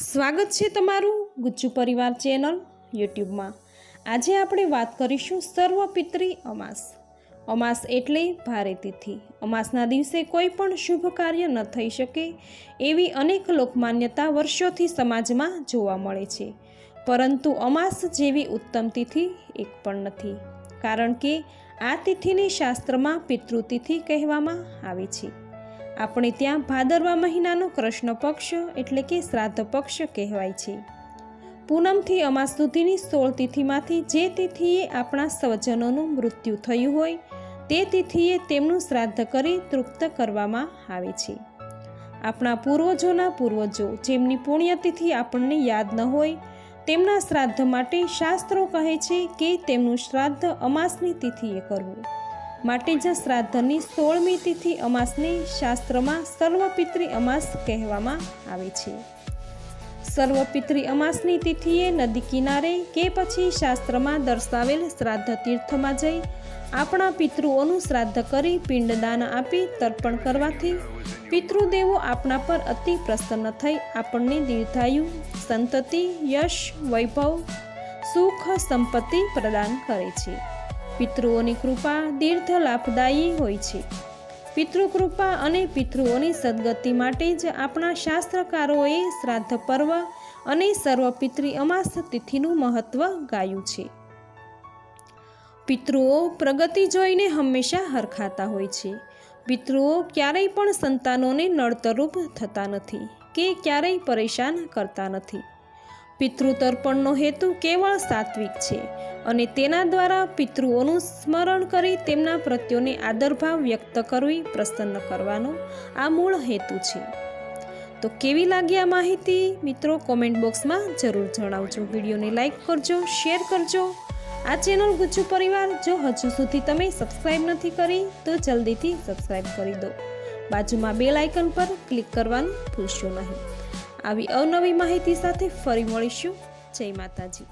સ્વાગત છે તમારું ગુજ્જુ પરિવાર ચેનલ યુટ્યુબમાં. આજે આપણે વાત કરીશું સર્વપિત્રી અમાસ. અમાસ એટલે ભારે તિથિ. અમાસના દિવસે કોઈ પણ શુભ કાર્ય ન થઈ શકે એવી અનેક લોકમાન્યતા વર્ષોથી સમાજમાં જોવા મળે છે. પરંતુ અમાસ જેવી ઉત્તમ તિથિ એક પણ નથી. કારણ કે આ તિથિને શાસ્ત્રમાં પિતૃતિથિ કહેવામાં આવે છે. આપણે ત્યાં ભાદરવા મહિનાનો કૃષ્ણ પક્ષ એટલે કે શ્રાદ્ધ પક્ષ કહેવાય છે. પૂનમથી અમાસ સુધીની સોળ તિથિમાંથી જે તિથિએ આપણા સ્વજનોનું મૃત્યુ થયું હોય, તે તિથિએ તેમનું શ્રાદ્ધ કરી તૃપ્ત કરવામાં આવે છે. આપણા પૂર્વજોના પૂર્વજો જેમની પુણ્યતિથિ આપણને યાદ ન હોય, તેમના શ્રાદ્ધ માટે શાસ્ત્રો કહે છે કે તેમનું શ્રાદ્ધ અમાસની તિથિએ કરવું. માટે જ શ્રાદ્ધની સોળમી તિથિ અમાસને શાસ્ત્રમાં સર્વપિતૃ અમાસ કહેવામાં આવે છે. સર્વપિતૃ અમાસની તિથિએ નદી કિનારે કે પછી શાસ્ત્રમાં દર્શાવેલ શ્રાદ્ધ તીર્થમાં જઈ આપણા પિતૃઓનું શ્રાદ્ધ કરી પિંડદાન આપી તર્પણ કરવાથી પિતૃદેવો આપણા પર અતિ પ્રસન્ન થઈ આપણને દીર્ઘાયુ, સંતતિ, યશ, વૈભવ, સુખ, સંપત્તિ પ્રદાન કરે છે. પિતૃઓની કૃપા દીર્ઘ લાભદાયી હોય છે. પિતૃકૃપા અને પિતૃઓની સદગતિ માટે જ આપણા શાસ્ત્રકારોએ શ્રાદ્ધ પર્વ અને સર્વપિતૃ અમાસ તિથિનું મહત્વ ગાયું છે. પિતૃઓ પ્રગતિ જોઈને હંમેશા હરખાતા હોય છે. પિતૃઓ ક્યારેય પણ સંતાનોને નડતરૂપ થતા નથી કે ક્યારેય પરેશાન કરતા નથી. પિતૃતર્પણનો હેતુ કેવળ સાત્વિક છે અને તેના દ્વારા પિતૃઓનું સ્મરણ કરી તેમના પ્રત્યોને આદરભાવ વ્યક્ત કરવી પ્રસન્ન કરવાનો આ મૂળ હેતુ છે. તો કેવી લાગી આ માહિતી? મિત્રો કોમેન્ટ બોક્સમાં જરૂર જણાવજો. વિડીયોને લાઇક કરજો શેર કરજો. આ ચેનલ ગુજ્જુ પરિવાર, જો હજુ સુધી તમે સબસ્ક્રાઈબ નથી કરી, તો જલ્દીથી સબસ્ક્રાઈબ કરી દો. બાજુમાં બેલ આઇકન પર ક્લિક કરવાનું ભૂલશો નહીં. આવી અવનવી માહિતી સાથે ફરી મળીશું. જય માતાજી.